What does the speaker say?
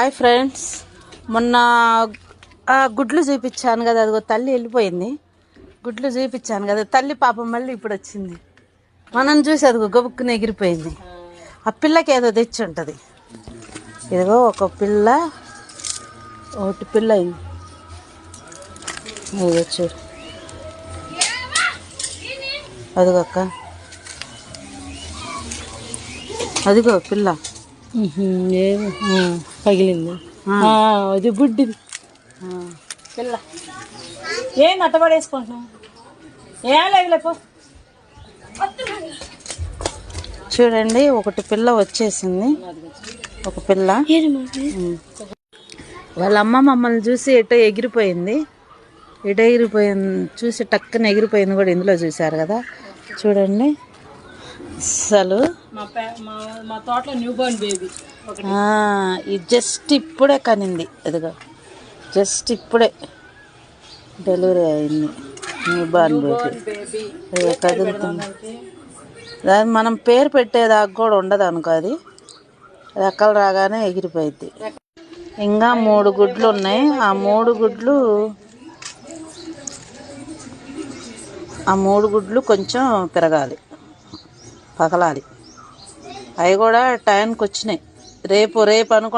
Hi friends. మొన్న గుడ్లు చూపించాను కదా అదిగో తల్లి వెళ్ళిపోయింది. గుడ్లు చూపించాను కదా తల్లి పాపం మళ్ళీ ఇప్పుడు వచ్చింది. మనం చూసి అదిగో గబుక్కుని ఎగిరిపోయింది. ఆ పిల్లకి ఏదో తెచ్చి ఉంటుంది. ఇదిగో ఒక పిల్ల ఒకటి పిల్ల అయింది. ఇదిగో చూడు. అదిగో అక్క. అదిగో పిల్ల. పగిలింది. ఇది బుడ్డిది. పిల్ల. ఏం అట్టబడేసుకుంటున్నావు ఏం లేదు లేపో చూడండి ఒకటి పిల్ల వచ్చేసింది. ఒక పిల్ల. వాళ్ళ అమ్మ మమ్మల్ని చూసి ఎటో ఎగిరిపోయింది. ఎటో ఎగిరిపోయింది చూసి టక్కన ఎగిరిపోయింది కూడా ఇందులో చూశారు కదా. చూడండి. అసలు? మా తోటలో న్యూ బోర్న్ బేబీ ఇది జస్ట్ ఇప్పుడే కనింది. ఎదుగా జస్ట్ ఇప్పుడే డెలివరీ అయింది. న్యూ బార్న్ బేబీ కదులుతుంది? దాని మనం పేరు పెట్టేదాకా కూడా ఉండదు అనుకో అది. రెక్కలు రాగానే ఎగిరిపోయింది ఇంకా మూడు గుడ్లు ఉన్నాయి. ఆ మూడు గుడ్లు ఆ మూడు గుడ్లు కొంచెం పెరగాలి. పగలాలి. అవి కూడా టైంకి వచ్చినాయి రేపు రేపు అనుకుంటా